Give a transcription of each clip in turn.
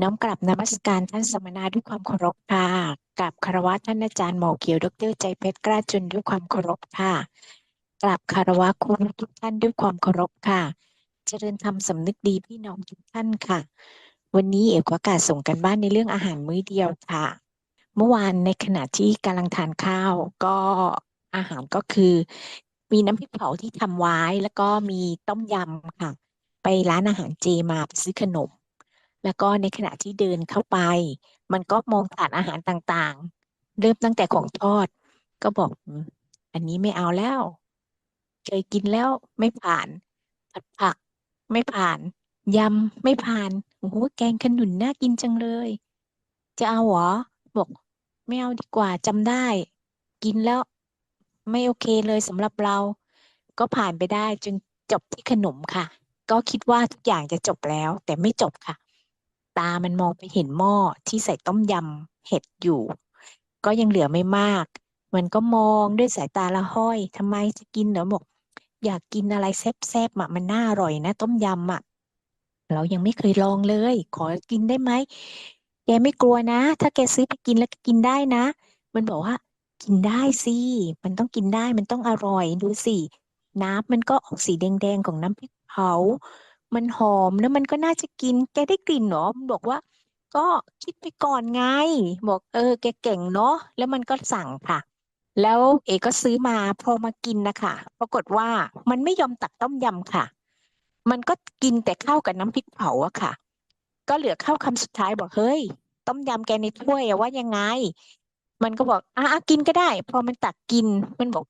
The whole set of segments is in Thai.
น้อมกราบนมัสการท่านสมณะด้วยความเคารพค่ะกราบคารวะท่านอาจารย์หมอเขียวดรใจเพชรกล้าจนด้วยความเคารพค่ะกราบคารวะครูทุกท่านด้วยความเคารพค่ะ เจริญธรรมสำนึกดีพี่น้องทุกท่านค่ะ วันนี้เอกขอโอกาสส่งกันบ้านในเรื่องอาหารมื้อเดียวค่ะ เมื่อวานในขณะที่กำลังทานข้าวก็อาหารก็คือ มีน้ำพริกเผาที่ทำไว้ แล้วก็มีต้มยำค่ะ ไปร้านอาหารเจมาไปซื้อขนม แล้วก็ในขณะที่เดินเข้าไป มันก็มองถาดอาหารต่างๆ เริ่มตั้งแต่ของทอด ก็บอกอันนี้ไม่เอาแล้ว เคยกินแล้วไม่ผ่าน ผัดผักไม่ผ่าน ยำไม่ผ่านโอ้โหแกงขนุนน่ากินจังเลย จะเอาเหรอบอกไม่เอาดีกว่าจำได้ กินแล้วไม่โอเคเลยสำหรับเรา ก็ผ่านไปได้จนจบที่ขนมค่ะ ก็คิดว่าทุกอย่างจะจบแล้วแต่ไม่จบค่ะ ตามันมองไปเห็นหม้อที่ใส่ต้มยำเห็ดอยู่ ก็ยังเหลือไม่มาก มันก็มองด้วยสายตาละห้อยทำไมจะกินเหรอบอก อยากกินอะไรแซ่บๆอะมันน่าอร่อยนะต้มยำอะเรายังไม่เคยลองเลย ขอกินได้ไหมแกไม่กลัวนะ ถ้าแกซื้อไปกินแล้วก,กินได้นะ มันบอกว่า กินได้สิ มันต้องกินได้มันต้องอร่อยดูสิน้ำมันก็ออกสีแดงๆของน้ำพริกเผา มันหอมแล้วมันก็น่าจะกิน แกได้กลิ่นเหรอมันบอกว่า ก็คิดไปก่อนไง บอก เออ แกเก่งเนาะแล้วมันก็สั่งค่ะ แล้วเอก็ซื้อมาพอมากินนะคะปรากฏว่ามันไม่ยอมตักต้มยำค่ะ มันก็กินแต่ข้าวกับน้ำพริกเผาอะค่ะ ก็เหลือข้าวคำสุดท้ายบอกเฮ้ย ต้มยำแกในถ้วยอะว่ายังไง มันก็บอกอะอะกินก็ได้ พอมันตักกินมันบอก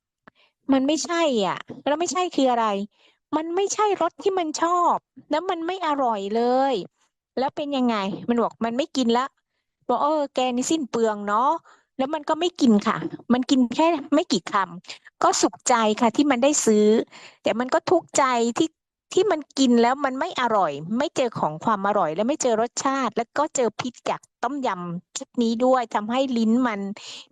มันไม่ใช่อะ แล้วไม่ใช่คืออะไร มันไม่ใช่รสที่มันชอบ แล้วมันไม่อร่อยเลย แล้วเป็นยังไง มันบอกมันไม่กินละบอกเออแกนี่สิ้นเปลืองเนาะแล้วมันก็ไม่กินค่ะ มันกินแค่ไม่กี่คำก็สุขใจค่ะที่มันได้ซื้อ แต่มันก็ทุกข์ใจที่ที่มันกินแล้วมันไม่อร่อย ไม่เจอของความอร่อย และไม่เจอรสชาติ แล้วก็เจอพิษจากต้มยำชุดนี้ด้วยทำให้ลิ้นมัน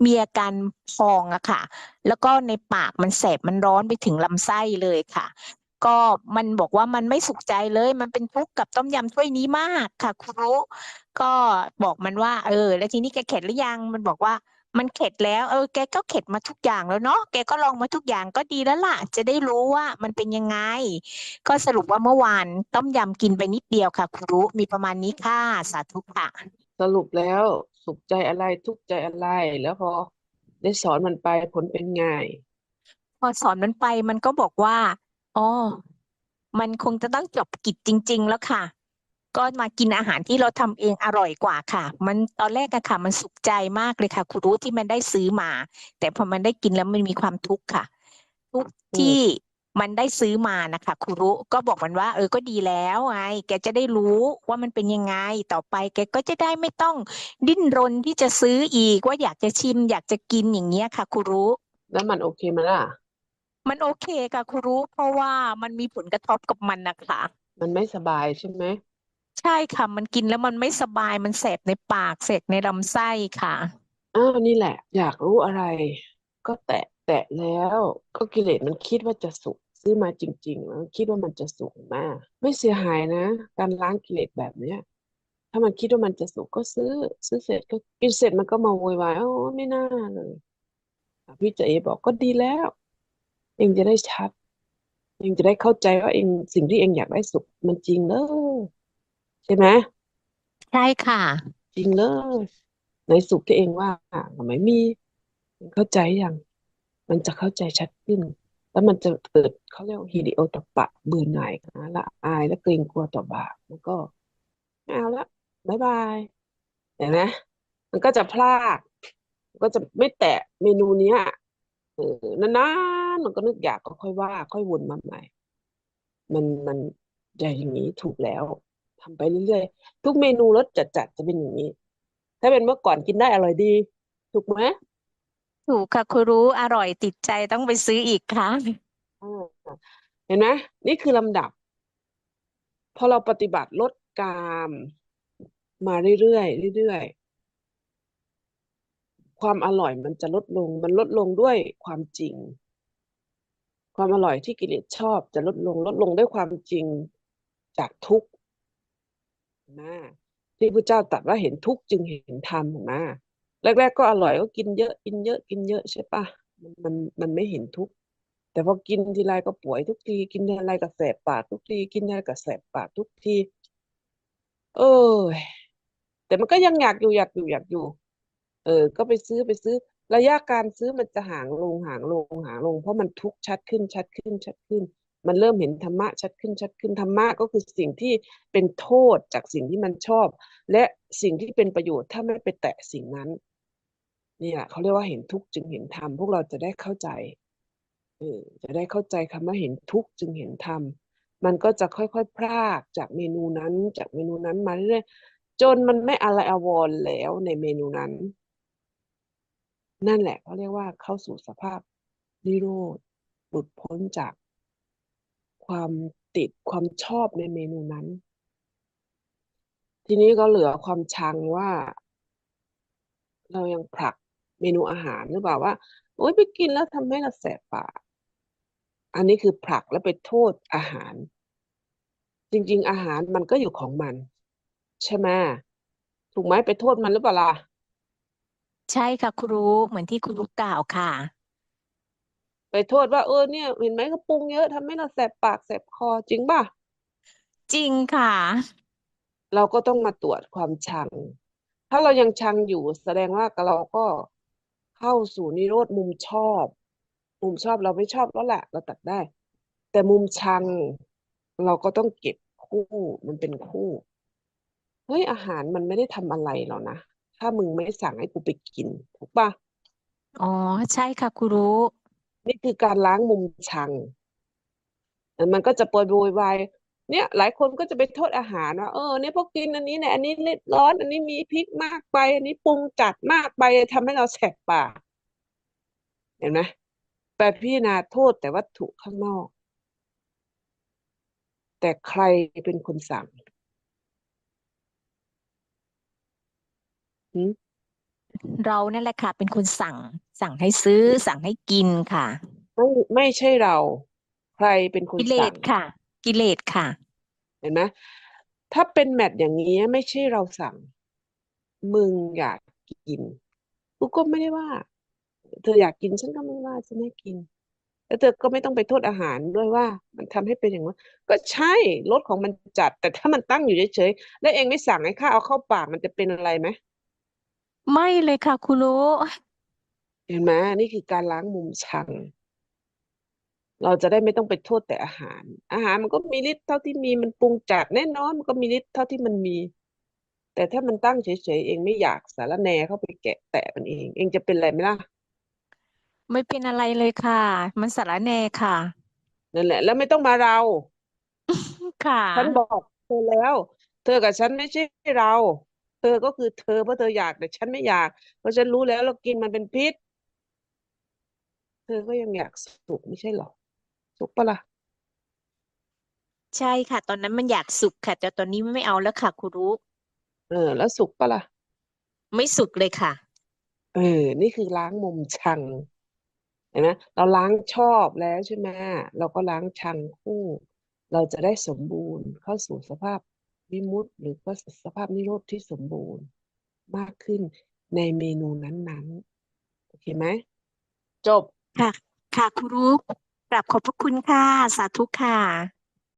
มีอาการพองอะค่ะ แล้วก็ในปากมันแสบมันร้อนไปถึงลำไส้เลยค่ะ ก็มันบอกว่ามันไม่สุขใจเลย มันเป็นทุกข์กับต้มยำถ้วยนี้มากค่ะครูก็บอกมันว่า เออ แล้วทีนี้แกเข็ดหรือยังมันบอกว่ามันเข็ดแล้ว เออ แกก็เข็ดมาทุกอย่างแล้วเนาะ แกก็ลองมาทุกอย่างก็ดีแล้วล่ะ จะได้รู้ว่ามันเป็นยังไง ก็สรุปว่าเมื่อวานต้มยำกินไปนิดเดียวค่ะครูมีประมาณนี้ค่ะ สาธุค่ะ สรุปแล้วสุขใจอะไรทุกข์ใจอะไร แล้วพอได้สอนมันไปผลเป็นไง พอสอนมันไปมันก็บอกว่า อ๋อ มันคงจะต้องจบกิจจริง ๆ แล้วค่ะ ก็มากินอาหารที่เราทำเองอร่อยกว่าค่ะ มันตอนแรกอะค่ะ มันสุขใจมากเลยค่ะครูรู้ที่มันได้ซื้อมา แต่พอมันได้กินแล้วมันมีความทุกข์ค่ะ ทุกข์ที่มันได้ซื้อมานะคะครูรู้ก็บอกมันว่า เออก็ดีแล้วไงแกจะได้รู้ว่ามันเป็นยังไงต่อไป แกก็จะได้ไม่ต้องดิ้นรนที่จะซื้ออีกว่าอยากจะชิม อยากจะกินอย่างเงี้ยค่ะครูรู้แล้วมันโอเคไหมล่ะ มันโอเคค่ะครูรู้ เพราะว่ามันมีผลกระทบกับมันนะคะ มันไม่สบายใช่ไหมใช่ค่ะ มันกินแล้วมันไม่สบายมันแสบในปากแสบในลำไส้ค่ะ อ้าวนี่แหละ อยากรู้อะไร ก็แตะแตะแล้ว ก็กิเลสมันคิดว่าจะสุขซื้อมาจริงๆมันคิดว่ามันจะสุขมาก ไม่เสียหายนะ การล้างกิเลสแบบเนี้ย ถ้ามันคิดว่ามันจะสุขก็ซื้อ ซื้อเสร็จก็กินเสร็จมันก็มาโวยวายโอ้ไม่น่าเลยอะพี่เจเอบอกก็ดีแล้ว เองจะได้ชัด เองจะได้เข้าใจว่าเองสิ่งที่เองอยากได้สุขมันจริงเลยใช่ไหมใช่ค่ะ จริงเลยในสุขที่เองว่ามันไม่มีเองเข้าใจยังมันจะเข้าใจชัดขึ้น แล้วมันจะเกิดเขาเรียกว่าฮิริโอตปปะเบื่อหน่ายนะละอายและเกรงกลัวต่อบาปมันก็ไม่เอาละบ๊ายบายเห็นไหมมันก็จะพลากมันก็จะไม่แตะเมนูเนี้ยเออนานๆ มันก็นึกอยากก็ค่อยว่า ค่อยวนมาใหม่ มันมันจะอย่างนี้ถูกแล้วทำไปเรื่อยๆ ทุกเมนูรสจัดๆจะเป็นอย่างนี้ ถ้าเป็นเมื่อก่อนกินได้อร่อยดี ถูกไหมถูกค่ะครูรู้อร่อยติดใจต้องไปซื้ออีกค่ะอ่าเห็นไหมนี่คือลำดับ พอเราปฏิบัติลดกามมาเรื่อยๆเรื่อยๆความอร่อยมันจะลดลง มันลดลงด้วยความจริง ความอร่อยที่กิเลสชอบจะลดลงลดลงด้วยความจริงจากทุกข์นะที่พระเจ้าตรัสว่าเห็นทุกข์จึงเห็นธรรมนไหมแรก ๆ ก็อร่อยก็กินเยอะกินเยอะกินเยอะใช่ปะมันมันมันไม่เห็นทุกข์แต่พอกินทีไรก็ป่วยทุกทีกินทีไรก็แสบปากทุกทีกินทีไรก็แสบปากทุกที เออแต่มันก็ยังอยากอยู่อยากอยู่อยากอยู่ เออ ก็ไปซื้อไปซื้อ ระยะการซื้อมันจะห่างลงห่างลงห่างลง เพราะมันทุกชัดขึ้นชัดขึ้นชัดขึ้น มันเริ่มเห็นธรรมะชัดขึ้นชัดขึ้นธรรมะก็คือสิ่งที่เป็นโทษจากสิ่งที่มันชอบ และสิ่งที่เป็นประโยชน์ถ้าไม่ไปแตะสิ่งนั้นเนี่ยเขาเรียกว่าเห็นทุกข์จึงเห็นธรรมพวกเราจะได้เข้าใจเออจะได้เข้าใจคำว่าเห็นทุกข์จึงเห็นธรรมมันก็จะค่อยๆพรากจากเมนูนั้นจากเมนูนั้นมาเรื่อยๆจนมันไม่อะไรอาวรแล้วในเมนูนั้น นั่นแหละเขาเรียกว่าเข้าสู่สภาพนิโรธหลุดพ้นจากความติดความชอบในเมนูนั้น ทีนี้ก็เหลือความชังว่า เรายังผลักเมนูอาหารหรือเปล่าว่าโอ๊ยไปกินแล้วทำให้เราแสบปากอันนี้คือผลักแล้วไปโทษอาหาร จริง ๆ อาหารมันก็อยู่ของมัน ใช่ไหมถูกไหมไปโทษมันหรือเปล่าล่ะ ใช่ค่ะครูเหมือนที่ครูกล่าวค่ะ ไปโทษว่าเออเนี่ยเห็นไหมเขาปรุงเยอะทำให้เราแสบปากแสบคอจริงป่ะ จริงค่ะ เราก็ต้องมาตรวจความชัง ถ้าเรายังชังอยู่แสดงว่าเราก็เข้าสู่นิโรธมุมชอบ มุมชอบเราไม่ชอบแล้วแหละเราตัดได้ แต่มุมชังเราก็ต้องเก็บคู่มันเป็นคู่เฮ้ยอาหารมันไม่ได้ทำอะไรหรอกนะ ถ้ามึงไม่สั่งให้กูไปกิน ถูกป่ะอ๋อ ใช่ค่ะครูนี่คือการล้างมุมชังเออมันก็จะโปรยโวยวายเนี่ย หลายคนก็จะไปโทษอาหารว่าเออเนี่ยพวกกินอันนี้เนี่ยอันนี้เล็ดร้อน อันนี้มีพริกมากไป อันนี้ปรุงจัดมากไปทำให้เราแสบปากเห็นไหมไปพิจารณาโทษแต่วัตถุข้างนอก แต่ใครเป็นคนสั่งหืม เรานั่นแหละค่ะ เป็นคนสั่ง สั่งให้ซื้อ สั่งให้กินค่ะ ไม่ไม่ใช่เรา ใครเป็นคนกิเลสั่สงค่ะ กิเลสค่ะ เห็นไหมถ้าเป็นแมทอย่างนี้ไม่ใช่เราสั่ง มึงอยากกินกูก็ไม่ได้ว่า เธออยากกินฉันก็ไม่ว่าฉันให้กิน แล้วเธอก็ไม่ต้องไปโทษอาหารด้วยว่า มันทำให้เป็นอย่างนั้นก็ใช่รสของมันจัด แต่ถ้ามันตั้งอยู่เฉยๆแล้วเองไม่สั่งให้ข้าเอาเข้าปากมันจะเป็นอะไรไหม ไม่เลยค่ะครูเห็นไหมนี่คือการล้างมุมชัง เราจะได้ไม่ต้องไปโทษแต่อาหาร อาหารมันก็มีฤทธิ์เท่าที่มีมันปรุงจัดแน่นอนมันก็มีฤทธิ์เท่าที่มันมี แต่ถ้ามันตั้งเฉยๆเองไม่อยากสารแหน่เข้าไปแกะแตะมันเอง เองจะเป็นอะไรไหมล่ะ ไม่เป็นอะไรเลยค่ะ มันสารแหน่ค่ะ นั่นแหละ แล้วไม่ต้องมาเรา ค่ะ ฉันบอกเธอแล้ว เธอกับฉันไม่ใช่เรา เธอก็คือเธอเพราะเธออยากแต่ฉันไม่อยาก เพราะฉันรู้แล้วเรากินมันเป็นพิษ เธอก็ยังอยากสุขไม่ใช่หรอสุขปะล่ะใช่ค่ะ ตอนนั้นมันอยากสุขค่ะ แต่ตอนนี้ไม่เอาแล้วค่ะครูเออ แล้วสุขปะล่ะไม่สุขเลยค่ะ เออ นี่คือล้างมุมชังเห็นไหมเราล้างชอบแล้วใช่ไหมเราก็ล้างชังคู่ เราจะได้สมบูรณ์เข้าสู่สภาพ วิมุตติหรือว่าสภาพนิโรธที่สมบูรณ์มากขึ้นในเมนูนั้นๆ โอเคไหม จบ ค่ะ ค่ะครูกราบขอบพระคุณค่ะ สาธุค่ะ